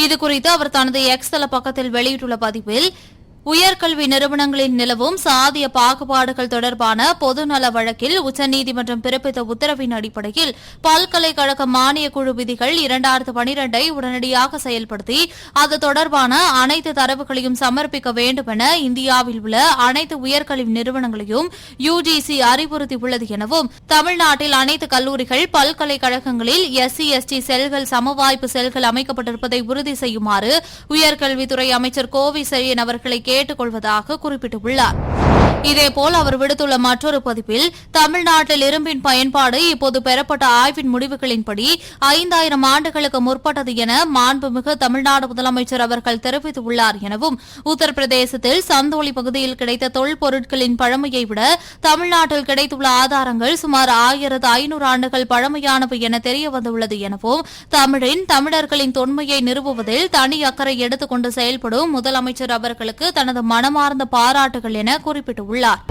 இதுகுறித்து அவர் தனது எக்ஸ் தள பக்கத்தில் வெளியிட்டுள்ள பதிவில் உயர்கல்வி நிறுவனங்களில் நிலவும் சாதிய பாகுபாடுகள் தொடர்பான பொதுநல வழக்கில் உச்சநீதிமன்றம் பிறப்பித்த உத்தரவின் அடிப்படையில் பல்கலைக்கழக மானியக் குழு விதிகள் இரண்டாயிரத்து பனிரெண்டை உடனடியாக செயல்படுத்தி அது தொடர்பான அனைத்து தரவுகளையும் சமர்ப்பிக்க வேண்டும் என இந்தியாவில் உள்ள அனைத்து உயர்கல்வி நிறுவனங்களையும் யுஜிசி அறிவுறுத்தியுள்ளது எனவும் தமிழ்நாட்டில் அனைத்து கல்லூரிகள் பல்கலைக்கழகங்களில் எஸ்சி எஸ்டி செல்கள் சமவாய்ப்பு செல்கள் அமைக்கப்பட்டிருப்பதை உறுதி செய்யுமாறு உயர்கல்வித்துறை அமைச்சர் கோவி செழியன் அவர்களை கேட்டுக்கொள்வதாக குறிப்பிட்டுள்ளார். இதேபோல் அவர் விடுத்துள்ள மற்றொரு பதிப்பில் தமிழ்நாட்டில் இரும்பின் பயன்பாடு இப்போது பெறப்பட்ட ஆய்வின் முடிவுகளின்படி ஐந்தாயிரம் ஆண்டுகளுக்கு முற்பட்டது என மாண்புமிகு தமிழ்நாடு முதலமைச்சர் அவர்கள் தெரிவித்துள்ளார் எனவும் உத்தரப்பிரதேசத்தில் சந்தோலி பகுதியில் கிடைத்த தொல்பொருட்களின் பழமையை விட தமிழ்நாட்டில் கிடைத்துள்ள ஆதாரங்கள் சுமார் ஆயிரத்து ஐநூறு ஆண்டுகள் பழமையானவை என தெரியவந்துள்ளது எனவும் தமிழின் தமிழர்களின் தொன்மையை நிறுவுவதில் தனி அக்கறை எடுத்துக்கொண்டு செயல்படும் முதலமைச்சர் அவர்களுக்கு தனது மனமார்ந்த பாராட்டுகள் என குறிப்பிட்டுள்ளார். உள்ளார்